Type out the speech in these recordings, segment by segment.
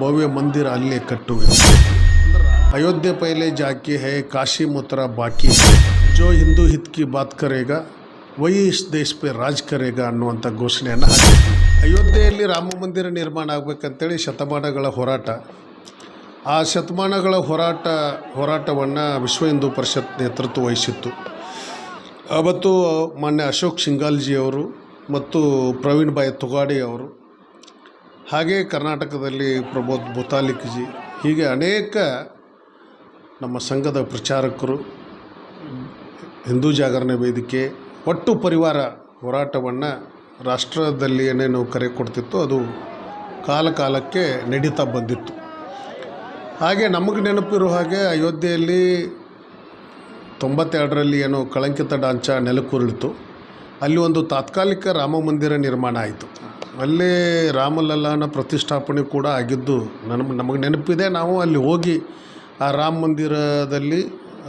ಭವ್ಯ ಮಂದಿರ ಅಲ್ಲೇ ಕಟ್ಟುವೆ. ಅಯೋಧ್ಯೆ ಪೈಲೆ ಜಾಕಿ ಹೇ ಕಾಶಿ ಮುತ್ರ ಬಾಕಿ ಜೋ ಹಿಂದೂ ಹಿತ್ ಕಿ ಬಾತ್ ಕರೇಗ ಇಸ್ ದೇಶ ಪೇ ರಾಜ್ ಕರೇಗ ಅನ್ನುವಂಥ ಘೋಷಣೆಯನ್ನು ಅಯೋಧ್ಯೆಯಲ್ಲಿ ರಾಮ ಮಂದಿರ ನಿರ್ಮಾಣ ಆಗಬೇಕಂತೇಳಿ ಶತಮಾನಗಳ ಹೋರಾಟ. ಆ ಶತಮಾನಗಳ ಹೋರಾಟ, ಹೋರಾಟವನ್ನು ವಿಶ್ವ ಹಿಂದೂ ಪರಿಷತ್ ನೇತೃತ್ವ ವಹಿಸಿತ್ತು. ಅವತ್ತು ಮಾನ್ಯ ಅಶೋಕ್ ಶಿಂಗಾಲ್ಜಿಯವರು ಮತ್ತು ಪ್ರವೀಣ್ ಬಾಯ್ ತುಗಾಡಿ ಅವರು ಹಾಗೆ ಕರ್ನಾಟಕದಲ್ಲಿ ಪ್ರಮೋದ್ ಭೂತಾಲಿಕ್ಜಿ ಹೀಗೆ ಅನೇಕ ನಮ್ಮ ಸಂಘದ ಪ್ರಚಾರಕರು, ಹಿಂದೂ ಜಾಗರಣೆ ವೇದಿಕೆ, ಒಟ್ಟು ಪರಿವಾರ ಹೋರಾಟವನ್ನು ರಾಷ್ಟ್ರದಲ್ಲಿ ಏನೇನು ಕರೆ ಕೊಡ್ತಿತ್ತು ಅದು ಕಾಲ ಕಾಲಕ್ಕೆ ನಡೀತಾ ಬಂದಿತ್ತು. ಹಾಗೆ ನಮಗೆ ನೆನಪಿರೋ ಹಾಗೆ ಅಯೋಧ್ಯೆಯಲ್ಲಿ ತೊಂಬತ್ತೆರಡರಲ್ಲಿ ಏನು ಕಳಂಕಿತ ಡಾಂಚ ನೆಲಕ್ಕುರುಳಿತು. ಅಲ್ಲಿ ಒಂದು ತಾತ್ಕಾಲಿಕ ರಾಮ ಮಂದಿರ ನಿರ್ಮಾಣ ಆಯಿತು. ಅಲ್ಲೇ ರಾಮಲಲ್ಲಾನ ಪ್ರತಿಷ್ಠಾಪನೆ ಕೂಡ ಆಗಿದ್ದು ನಮ್ಮ ನಮಗೆ ನೆನಪಿದೆ ನಾವು ಅಲ್ಲಿ ಹೋಗಿ ಆ ರಾಮ ಮಂದಿರದಲ್ಲಿ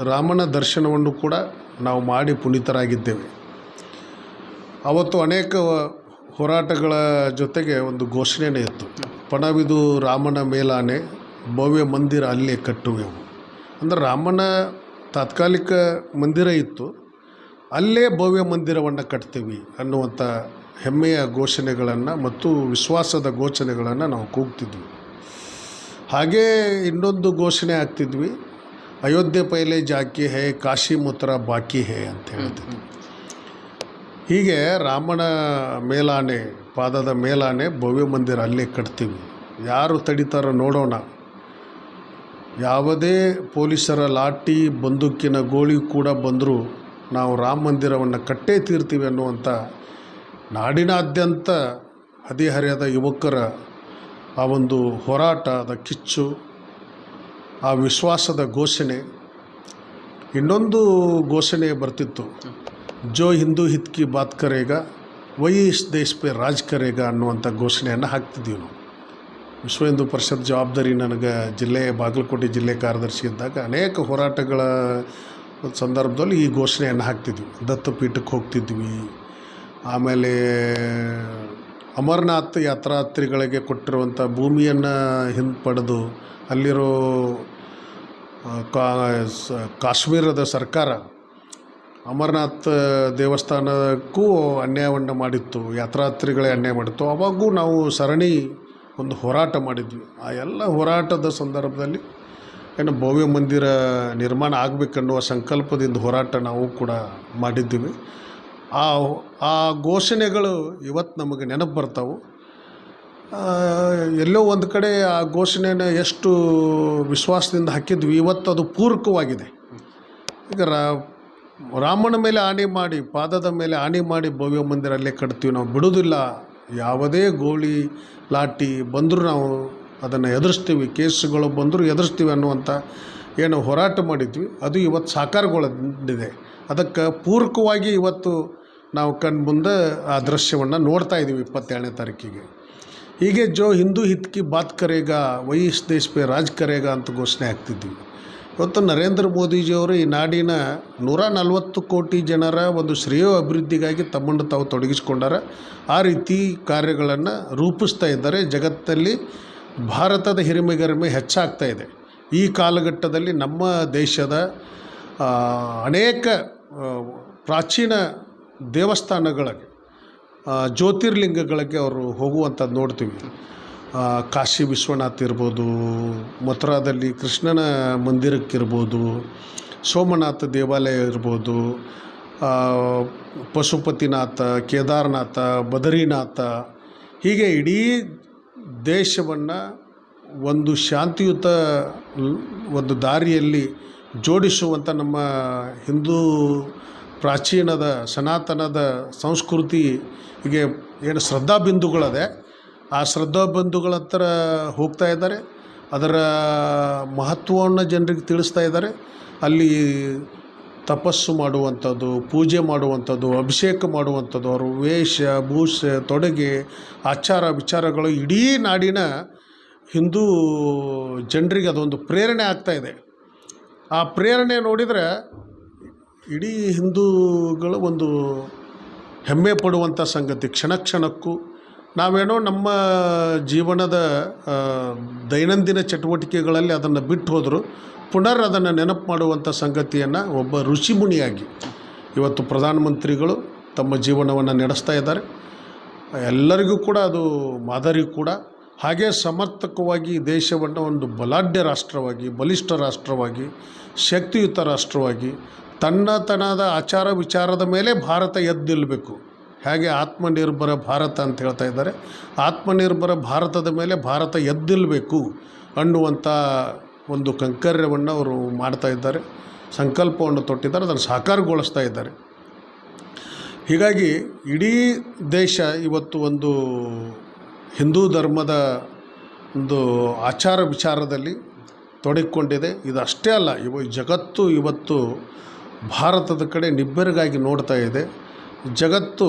ರಾಮನ ದರ್ಶನವನ್ನು ಕೂಡ ನಾವು ಮಾಡಿ ಪುನೀತರಾಗಿದ್ದೇವೆ. ಅವತ್ತು ಅನೇಕ ಹೋರಾಟಗಳ ಜೊತೆಗೆ ಒಂದು ಘೋಷಣೆಯೇ ಇತ್ತು. ಪಣವಿದು ರಾಮನ ಮೇಲಾನೆ ಭವ್ಯ ಮಂದಿರ ಅಲ್ಲೇ ಕಟ್ಟುವೆವು. ಅಂದರೆ ರಾಮನ ತಾತ್ಕಾಲಿಕ ಮಂದಿರ ಇತ್ತು, ಅಲ್ಲೇ ಭವ್ಯ ಮಂದಿರವನ್ನು ಕಟ್ತೀವಿ ಅನ್ನುವಂಥ ಹೆಮ್ಮೆಯ ಘೋಷಣೆಗಳನ್ನು ಮತ್ತು ವಿಶ್ವಾಸದ ಘೋಷಣೆಗಳನ್ನು ನಾವು ಕೂಗ್ತಿದ್ವಿ. ಹಾಗೇ ಇನ್ನೊಂದು ಘೋಷಣೆ ಆಗ್ತಿದ್ವಿ ಅಯೋಧ್ಯೆ ಪೈಲೆ ಜಾಕಿ ಹೇ ಕಾಶಿ ಮುತ್ರ ಬಾಕಿ ಹೇ ಅಂತ ಹೇಳ್ತಿದ್ವಿ. ಹೀಗೆ ರಾಮನ ಮೇಲಾನೆ ಪಾದದ ಮೇಲಾನೆ ಭವ್ಯ ಮಂದಿರ ಅಲ್ಲೇ ಕಟ್ತೀವಿ. ಯಾರು ತಡಿತಾರೋ ನೋಡೋಣ. ಯಾವುದೇ ಪೊಲೀಸರ ಲಾಠಿ ಬಂದೂಕಿನ ಗೋಳಿ ಕೂಡ ಬಂದರೂ ನಾವು ರಾಮ ಮಂದಿರವನ್ನು ಕಟ್ಟೇ ತೀರ್ತೀವಿ ಅನ್ನುವಂಥ ನಾಡಿನಾದ್ಯಂತ ಹದಿಹರೆಯದ ಯುವಕರ ಆ ಒಂದು ಹೋರಾಟದ ಕಿಚ್ಚು, ಆ ವಿಶ್ವಾಸದ ಘೋಷಣೆ. ಇನ್ನೊಂದು ಘೋಷಣೆ ಬರ್ತಿತ್ತು. ಜೋ ಹಿಂದೂ ಹಿತ್ಕಿ ಬಾತ್ ಕರೇಗ ವೈ ದೇಶ ಪೇ ರಾಜ್ ಕರೇಗ ಅನ್ನುವಂಥ ಘೋಷಣೆಯನ್ನು ಹಾಕ್ತಿದ್ದೀವಿ ನಾವು. ವಿಶ್ವ ಹಿಂದೂ ಪರಿಷತ್ ಜವಾಬ್ದಾರಿ ನನಗೆ ಜಿಲ್ಲೆ, ಬಾಗಲಕೋಟೆ ಜಿಲ್ಲೆ ಕಾರ್ಯದರ್ಶಿ ಇದ್ದಾಗ ಅನೇಕ ಹೋರಾಟಗಳ ಸಂದರ್ಭದಲ್ಲಿ ಈ ಘೋಷಣೆಯನ್ನು ಹಾಕ್ತಿದ್ವಿ. ದತ್ತಪೀಠಕ್ಕೆ ಹೋಗ್ತಿದ್ವಿ. ಆಮೇಲೆ ಅಮರನಾಥ್ ಯಾತ್ರಾತ್ರಿಗಳಿಗೆ ಕೊಟ್ಟಿರುವಂಥ ಭೂಮಿಯನ್ನು ಹಿಂಪಡೆದು ಅಲ್ಲಿರೋ ಕಾ ಕಾಶ್ಮೀರದ ಸರ್ಕಾರ ಅಮರನಾಥ್ ದೇವಸ್ಥಾನಕ್ಕೂ ಅನ್ಯಾಯವನ್ನು ಮಾಡಿತ್ತು, ಯಾತ್ರಾತ್ರಿಗಳೇ ಅನ್ಯಾಯ ಮಾಡಿತ್ತು. ಅವಾಗೂ ನಾವು ಸರಣಿ ಒಂದು ಹೋರಾಟ ಮಾಡಿದ್ವಿ. ಆ ಎಲ್ಲ ಹೋರಾಟದ ಸಂದರ್ಭದಲ್ಲಿ ಏನು ಭವ್ಯ ಮಂದಿರ ನಿರ್ಮಾಣ ಆಗಬೇಕನ್ನುವ ಸಂಕಲ್ಪದಿಂದ ಹೋರಾಟ ನಾವು ಕೂಡ ಮಾಡಿದ್ದೀವಿ. ಆ ಆ ಘೋಷಣೆಗಳು ಇವತ್ತು ನಮಗೆ ನೆನಪು ಬರ್ತಾವೆ. ಎಲ್ಲೋ ಒಂದು ಕಡೆ ಆ ಘೋಷಣೆನ ಎಷ್ಟು ವಿಶ್ವಾಸದಿಂದ ಹಾಕಿದ್ವಿ, ಇವತ್ತು ಅದು ಪೂರಕವಾಗಿದೆ. ಈಗ ರಾಮನ ಮೇಲೆ ಆಣೆ ಮಾಡಿ, ಪಾದದ ಮೇಲೆ ಆಣೆ ಮಾಡಿ ಭವ್ಯ ಮಂದಿರ ಅಲ್ಲೇ ಕಟ್ತೀವಿ, ನಾವು ಬಿಡೋದಿಲ್ಲ. ಯಾವುದೇ ಗೋಳಿ ಲಾಟಿ ಬಂದರೂ ನಾವು ಅದನ್ನು ಎದುರಿಸ್ತೀವಿ, ಕೇಸುಗಳು ಬಂದರೂ ಎದುರಿಸ್ತೀವಿ ಅನ್ನುವಂಥ ಏನು ಹೋರಾಟ ಮಾಡಿದ್ವಿ. ಅದು ಇವತ್ತು ಸಾಕಾರಗೊಂಡಿದೆ ಅದಕ್ಕೆ ಪೂರಕವಾಗಿ ಇವತ್ತು ನಾವು ಕಣ್ ಮುಂದೆ ಆ ದೃಶ್ಯವನ್ನು ನೋಡ್ತಾ ಇದ್ದೀವಿ ಇಪ್ಪತ್ತೇಳನೇ ತಾರೀಕಿಗೆ. ಹೀಗೆ ಜೋ ಹಿಂದೂ ಹಿತ್ಕಿ ಬಾತ್ ಕರೇಗಾ ವಹಿ ಇಸ್ ಪೇ ರಾಜ್ ಕರೆಗ ಅಂತ ಘೋಷಣೆ ಆಗ್ತಿದ್ವಿ ಇವತ್ತು ನರೇಂದ್ರ ಮೋದಿಜಿಯವರು ಈ ನಾಡಿನ ನೂರ ನಲವತ್ತು ಕೋಟಿ ಜನರ ಒಂದು ಶ್ರೇಯ ಅಭಿವೃದ್ಧಿಗಾಗಿ ತಮ್ಮನ್ನು ತಾವು ತೊಡಗಿಸಿಕೊಂಡಾರ. ಆ ರೀತಿ ಕಾರ್ಯಗಳನ್ನು ರೂಪಿಸ್ತಾ ಇದ್ದಾರೆ. ಜಗತ್ತಲ್ಲಿ ಭಾರತದ ಹಿರಿಮೆಗರಿಮೆ ಹೆಚ್ಚಾಗ್ತಾ ಇದೆ. ಈ ಕಾಲಘಟ್ಟದಲ್ಲಿ ನಮ್ಮ ದೇಶದ ಅನೇಕ ಪ್ರಾಚೀನ ದೇವಸ್ಥಾನಗಳಿಗೆ ಜ್ಯೋತಿರ್ಲಿಂಗಗಳಿಗೆ ಅವರು ಹೋಗುವಂಥದ್ದು ನೋಡ್ತೀವಿ. ಕಾಶಿ ವಿಶ್ವನಾಥ್ ಇರ್ಬೋದು, ಮಥುರಾದಲ್ಲಿ ಕೃಷ್ಣನ ಮಂದಿರಕ್ಕಿರ್ಬೋದು, ಸೋಮನಾಥ ದೇವಾಲಯ ಇರ್ಬೋದು ಪಶುಪತಿನಾಥ, ಕೇದಾರನಾಥ, ಬದರಿನಾಥ, ಹೀಗೆ ಇಡೀ ದೇಶವನ್ನು ಒಂದು ಶಾಂತಿಯುತ, ಒಂದು ದಾರಿಯಲ್ಲಿ ಜೋಡಿಸುವಂಥ ನಮ್ಮ ಹಿಂದೂ ಪ್ರಾಚೀನದ ಸನಾತನದ ಸಂಸ್ಕೃತಿ ಹೀಗೆ ಏನು ಶ್ರದ್ಧಾ ಬಿಂದುಗಳದೆ ಆ ಶ್ರದ್ಧಾ ಬಿಂದುಗಳ ಹತ್ರ ಹೋಗ್ತಾ ಇದ್ದಾರೆ. ಅದರ ಮಹತ್ವವನ್ನು ಜನರಿಗೆ ತಿಳಿಸ್ತಾ ಇದ್ದಾರೆ. ಅಲ್ಲಿ ತಪಸ್ಸು ಮಾಡುವಂಥದ್ದು, ಪೂಜೆ ಮಾಡುವಂಥದ್ದು, ಅಭಿಷೇಕ ಮಾಡುವಂಥದ್ದು, ಅವರು ವೇಷ, ಭೂಷ, ತೊಡುಗೆ, ಆಚಾರ ವಿಚಾರಗಳು ಇಡೀ ನಾಡಿನ ಹಿಂದೂ ಜನರಿಗೆ ಅದೊಂದು ಪ್ರೇರಣೆ ಆಗ್ತಾ ಇದೆ. ಆ ಪ್ರೇರಣೆ ನೋಡಿದರೆ ಇಡೀ ಹಿಂದೂಗಳು ಒಂದು ಹೆಮ್ಮೆ ಪಡುವಂಥ ಸಂಗತಿ. ಕ್ಷಣ ಕ್ಷಣಕ್ಕೂ ನಾವೇನೋ ನಮ್ಮ ಜೀವನದ ದೈನಂದಿನ ಚಟುವಟಿಕೆಗಳಲ್ಲಿ ಅದನ್ನು ಬಿಟ್ಟು ಹೋದರೂ ಪುನರ್ ಅದನ್ನು ನೆನಪು ಮಾಡುವಂಥ ಸಂಗತಿಯನ್ನು ಒಬ್ಬ ಋಷಿಮುನಿಯಾಗಿ ಇವತ್ತು ಪ್ರಧಾನಮಂತ್ರಿಗಳು ತಮ್ಮ ಜೀವನವನ್ನು ನಡೆಸ್ತಾ ಇದ್ದಾರೆ. ಎಲ್ಲರಿಗೂ ಕೂಡ ಅದು ಮಾದರಿ ಕೂಡ. ಹಾಗೆ ಸಮರ್ಥಕವಾಗಿ ದೇಶವನ್ನು ಒಂದು ಬಲಾಢ್ಯ ರಾಷ್ಟ್ರವಾಗಿ, ಬಲಿಷ್ಠ ರಾಷ್ಟ್ರವಾಗಿ, ಶಕ್ತಿಯುತ ರಾಷ್ಟ್ರವಾಗಿ, ತನ್ನತನದ ಆಚಾರ ವಿಚಾರದ ಮೇಲೆ ಭಾರತ ಎದ್ದು ನಿಲ್ಲಬೇಕು ಹೇಗೆ ಆತ್ಮನಿರ್ಭರ ಭಾರತ ಅಂತ ಹೇಳ್ತಾ ಇದ್ದಾರೆ. ಆತ್ಮನಿರ್ಭರ ಭಾರತದ ಮೇಲೆ ಭಾರತ ಎದ್ದಿಲ್ಬೇಕು ಅನ್ನುವಂಥ ಒಂದು ಕಂಕರ್ಯವನ್ನು ಅವರು ಮಾಡ್ತಾ ಇದ್ದಾರೆ. ಸಂಕಲ್ಪವನ್ನು ತೊಟ್ಟಿದ್ದಾರೆ, ಅದನ್ನು ಸಾಕಾರಗೊಳಿಸ್ತಾ ಇದ್ದಾರೆ. ಹೀಗಾಗಿ ಇಡೀ ದೇಶ ಇವತ್ತು ಒಂದು ಹಿಂದೂ ಧರ್ಮದ ಒಂದು ಆಚಾರ ವಿಚಾರದಲ್ಲಿ ತೊಡಗಿಕೊಂಡಿದೆ. ಇದು ಅಷ್ಟೇ ಅಲ್ಲ, ಇವ ಜಗತ್ತು ಇವತ್ತು ಭಾರತದ ಕಡೆ ನಿಬ್ಬೆರಗಾಗಿ ನೋಡ್ತಾ ಇದೆ. ಜಗತ್ತು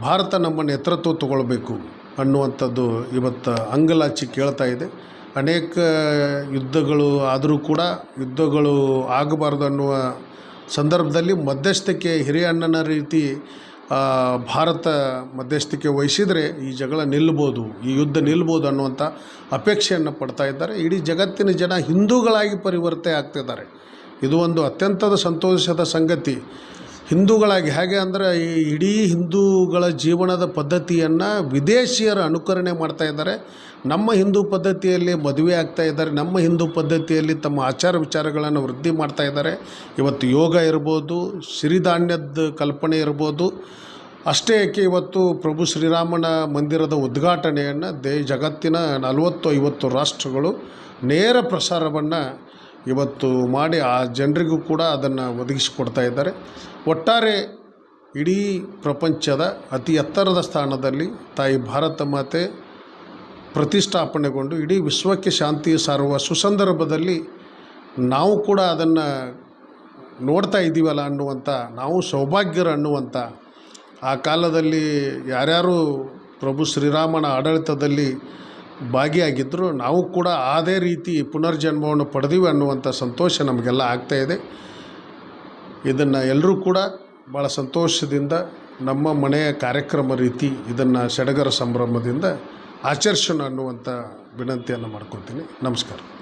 ಭಾರತ ನಮ್ಮ ನೇತೃತ್ವ ತಗೊಳ್ಬೇಕು ಅನ್ನುವಂಥದ್ದು ಇವತ್ತು ಅಂಗಲಾಚಿ ಕೇಳ್ತಾ ಇದೆ. ಅನೇಕ ಯುದ್ಧಗಳು ಆದರೂ ಕೂಡ ಯುದ್ಧಗಳು ಆಗಬಾರ್ದು ಅನ್ನುವ ಸಂದರ್ಭದಲ್ಲಿ ಮಧ್ಯಸ್ಥಿಕೆ ಹಿರಿಯ ಅಣ್ಣನ ರೀತಿ ಭಾರತ ಮಧ್ಯಸ್ಥಿಕೆ ವಹಿಸಿದರೆ ಈ ಜಗಳ ನಿಲ್ಬೋದು, ಈ ಯುದ್ಧ ನಿಲ್ಬೋದು ಅನ್ನುವಂಥ ಅಪೇಕ್ಷೆಯನ್ನು ಪಡ್ತಾ ಇದ್ದಾರೆ. ಇಡೀ ಜಗತ್ತಿನ ಜನ ಹಿಂದೂಗಳಾಗಿ ಪರಿವರ್ತನೆ ಆಗ್ತಿದ್ದಾರೆ. ಇದು ಒಂದು ಅತ್ಯಂತದ ಸಂತೋಷದ ಸಂಗತಿ. ಹಿಂದೂಗಳಾಗಿ ಹೇಗೆ ಅಂದರೆ ಈ ಇಡೀ ಹಿಂದೂಗಳ ಜೀವನದ ಪದ್ಧತಿಯನ್ನು ವಿದೇಶಿಯರು ಅನುಕರಣೆ ಮಾಡ್ತಾ ಇದ್ದಾರೆ. ನಮ್ಮ ಹಿಂದೂ ಪದ್ಧತಿಯಲ್ಲಿ ಮದುವೆ ಆಗ್ತಾ ಇದ್ದಾರೆ. ನಮ್ಮ ಹಿಂದೂ ಪದ್ಧತಿಯಲ್ಲಿ ತಮ್ಮ ಆಚಾರ ವಿಚಾರಗಳನ್ನು ವೃದ್ಧಿ ಮಾಡ್ತಾ ಇದ್ದಾರೆ. ಇವತ್ತು ಯೋಗ ಇರ್ಬೋದು, ಸಿರಿಧಾನ್ಯದ ಕಲ್ಪನೆ ಇರ್ಬೋದು. ಅಷ್ಟೇ ಏಕೆ ಇವತ್ತು ಪ್ರಭು ಶ್ರೀರಾಮನ ಮಂದಿರದ ಉದ್ಘಾಟನೆಯನ್ನು ದೇ, ಜಗತ್ತಿನ ನಲವತ್ತು ಐವತ್ತು ರಾಷ್ಟ್ರಗಳು ನೇರ ಪ್ರಸಾರವನ್ನು ಇವತ್ತು ಮಾಡಿ ಆ ಜನರಿಗೂ ಕೂಡ ಅದನ್ನು ಒದಗಿಸಿಕೊಡ್ತಾ ಇದ್ದಾರೆ. ಒಟ್ಟಾರೆ ಇಡೀ ಪ್ರಪಂಚದ ಅತಿ ಎತ್ತರದ ಸ್ಥಾನದಲ್ಲಿ ತಾಯಿ ಭಾರತ ಮಾತೆ ಪ್ರತಿಷ್ಠಾಪನೆಗೊಂಡು ಇಡೀ ವಿಶ್ವಕ್ಕೆ ಶಾಂತಿ ಸಾರುವ ಸುಸಂದರ್ಭದಲ್ಲಿ ನಾವು ಕೂಡ ಅದನ್ನು ನೋಡ್ತಾ ಇದ್ದೀವಲ್ಲ ಅನ್ನುವಂಥ, ನಾವು ಸೌಭಾಗ್ಯರು ಅನ್ನುವಂಥ, ಆ ಕಾಲದಲ್ಲಿ ಯಾರ್ಯಾರು ಪ್ರಭು ಶ್ರೀರಾಮನ ಆಡಳಿತದಲ್ಲಿ ಭಾಗಿಯಾಗಿದ್ದರು ನಾವು ಕೂಡ ಅದೇ ರೀತಿ ಪುನರ್ಜನ್ಮವನ್ನು ಪಡೆದೀವಿ ಅನ್ನುವಂಥ ಸಂತೋಷ ನಮಗೆಲ್ಲ ಆಗ್ತಾಯಿದೆ ಇದನ್ನು ಎಲ್ಲರೂ ಕೂಡ ಭಾಳ ಸಂತೋಷದಿಂದ ನಮ್ಮ ಮನೆಯ ಕಾರ್ಯಕ್ರಮ ರೀತಿ ಇದನ್ನು ಸಡಗರ ಸಂಭ್ರಮದಿಂದ ಆಚರಿಸೋಣ ಅನ್ನುವಂಥ ವಿನಂತಿಯನ್ನು ಮಾಡ್ಕೊತೀನಿ. ನಮಸ್ಕಾರ.